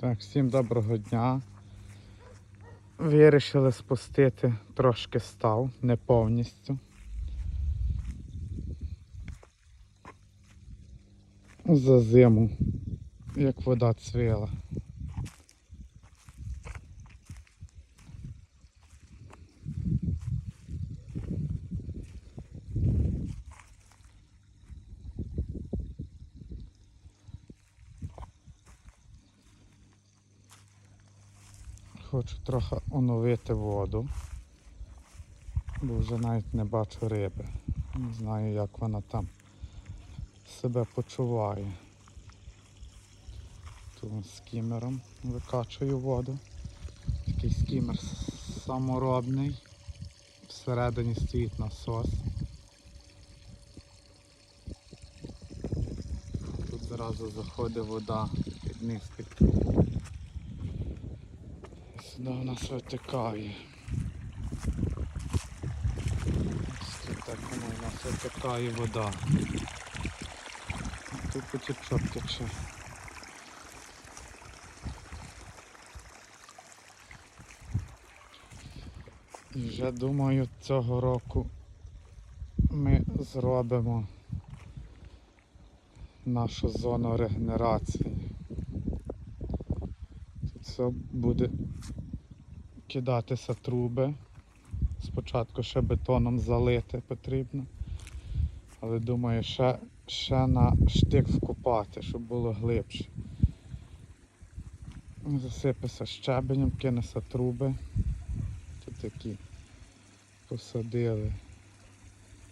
Так, всім доброго дня. Вирішили спустити трошки став, не повністю. За зиму, як вода цвіла. Хочу трохи оновити воду, бо вже навіть не бачу риби. Не знаю, як вона там себе почуває. Тут скімером викачую воду. Такий скімер саморобний. Всередині стоїть насос. Тут зразу заходить вода під низ Сюди у нас витикає. Ось так воно у нас витикає вода. Тут потічок тече. Вже думаю цього року ми зробимо нашу зону регенерації. Тут все буде кидатися труби. Спочатку ще бетоном залити потрібно. Але думаю, ще, ще на штик вкопати, щоб було глибше. Засипеся щебенем, кинеся труби. Тут такі посадили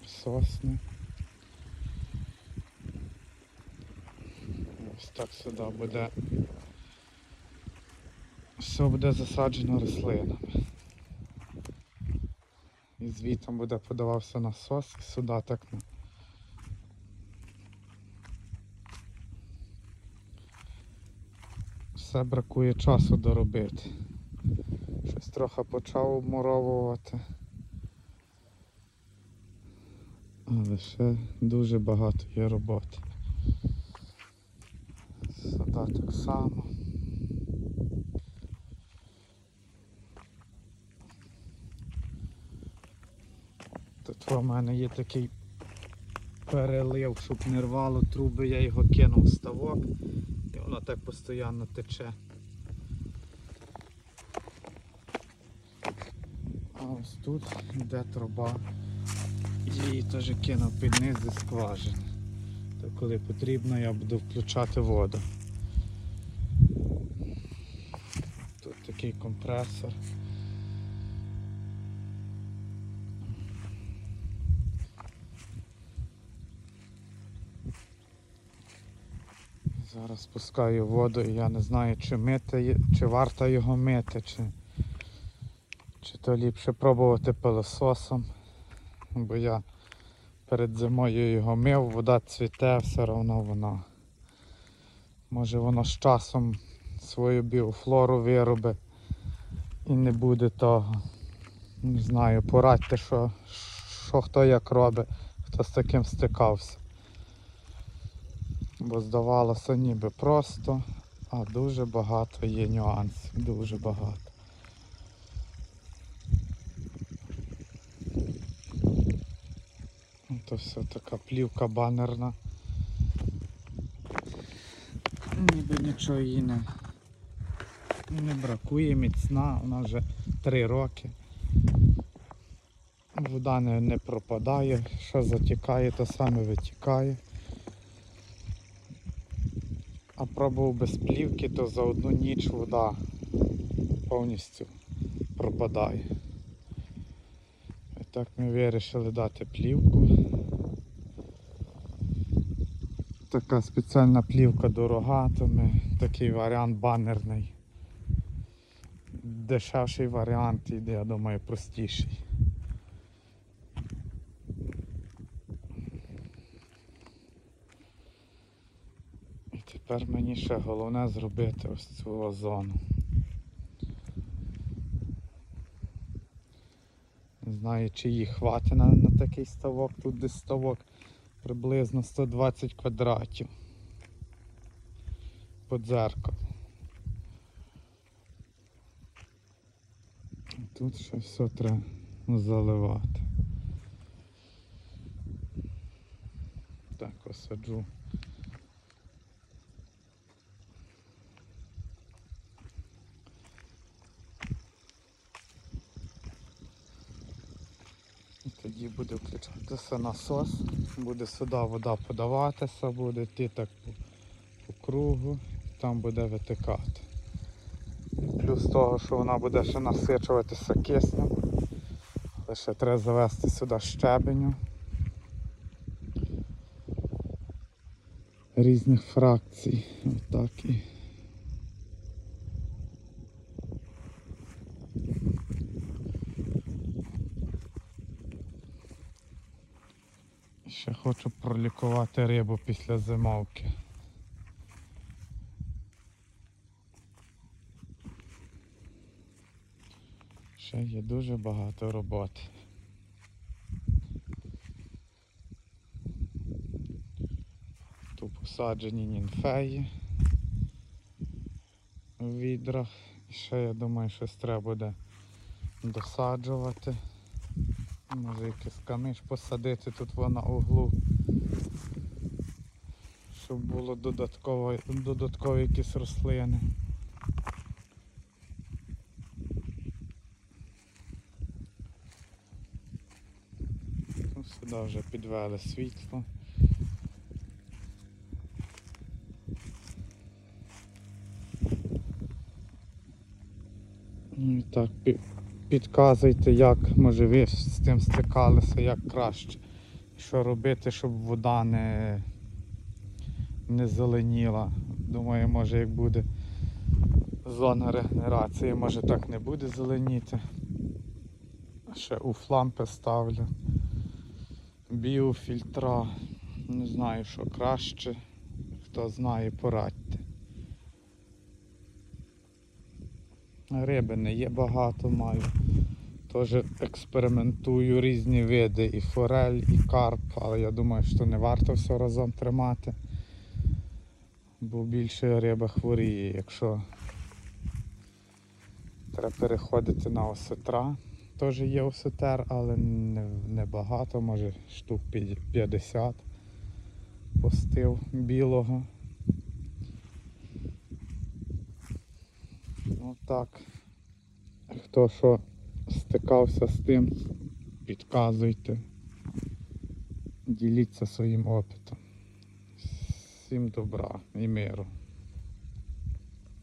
сосни. Ось так сюди буде. Все буде засаджено рослинами. І звітом буде подавався насос і сюди так. Все бракує часу доробити. Щось трохи почав обмуровувати. Але ще дуже багато є роботи. Сюди так само. Тут у мене є такий перелив, щоб не рвало труби, я його кинув в ставок і воно так постійно тече. А ось тут йде труба. Її теж кинув під низ зі скважини. То коли потрібно, я буду включати воду. Тут такий компресор. Зараз спускаю воду і я не знаю, чи мити, чи варто його мити, чи, чи то ліпше пробувати пилососом. Бо я перед зимою його мив, вода цвіте, все одно воно. Може воно з часом свою біофлору виробить і не буде того. Не знаю, порадьте, що, що хто як робить, хто з таким стикався. Бо здавалося ніби просто, а дуже багато є нюансів, дуже багато. То все така плівка банерна. Ніби нічого їй не, не бракує, міцна, вона вже три роки. Вода не, не пропадає, що затікає, то саме витікає. А пробував без плівки, то за одну ніч вода повністю пропадає. І так ми вирішили дати плівку. Така спеціальна плівка дорога, то ми такий варіант банерний. Дешевший варіант іде, я думаю, простіший. Тепер мені ще головне зробити ось цю озону. Не знаю, чи її хватить на, на такий ставок, тут десь ставок приблизно 120 квадратів по дзеркалу. Тут ще все треба заливати. Так, осаджу. Тоді буде включатися насос, буде сюди вода подаватися, буде йти так по, по кругу, там буде витикати. Плюс того, що вона буде ще насичуватися киснем. Ще треба завести сюди щебеню. Різних фракцій. Отак і. Ще хочу пролікувати рибу після зимовки. Ще є дуже багато роботи. Тут посаджені нінфеї в відрах. Ще я думаю, щось треба буде досаджувати. Може якийсь камиш посадити тут во на углу. Щоб було додатково, додаткові якісь рослини. Ну, сюди вже підвели світло. Ну і так, підказуйте, як може ви з тим стикалися, як краще. Що робити, щоб вода не, не зеленіла. Думаю, може як буде зона регенерації, може так не буде зеленіти. Ще у флампи ставлю. Біофільтра. Не знаю, що краще. Хто знає, порадьте. Риби не є багато, маю. Теж експериментую різні види, і форель, і карп, але я думаю, що не варто все разом тримати. Бо більше риба хворіє, якщо треба переходити на осетра. Теж є осетер, але не, може штук 50 постив білого. Ну так. Хто що стикався з тим, підказуйте. Діліться своїм опитом. Всім добра і миру.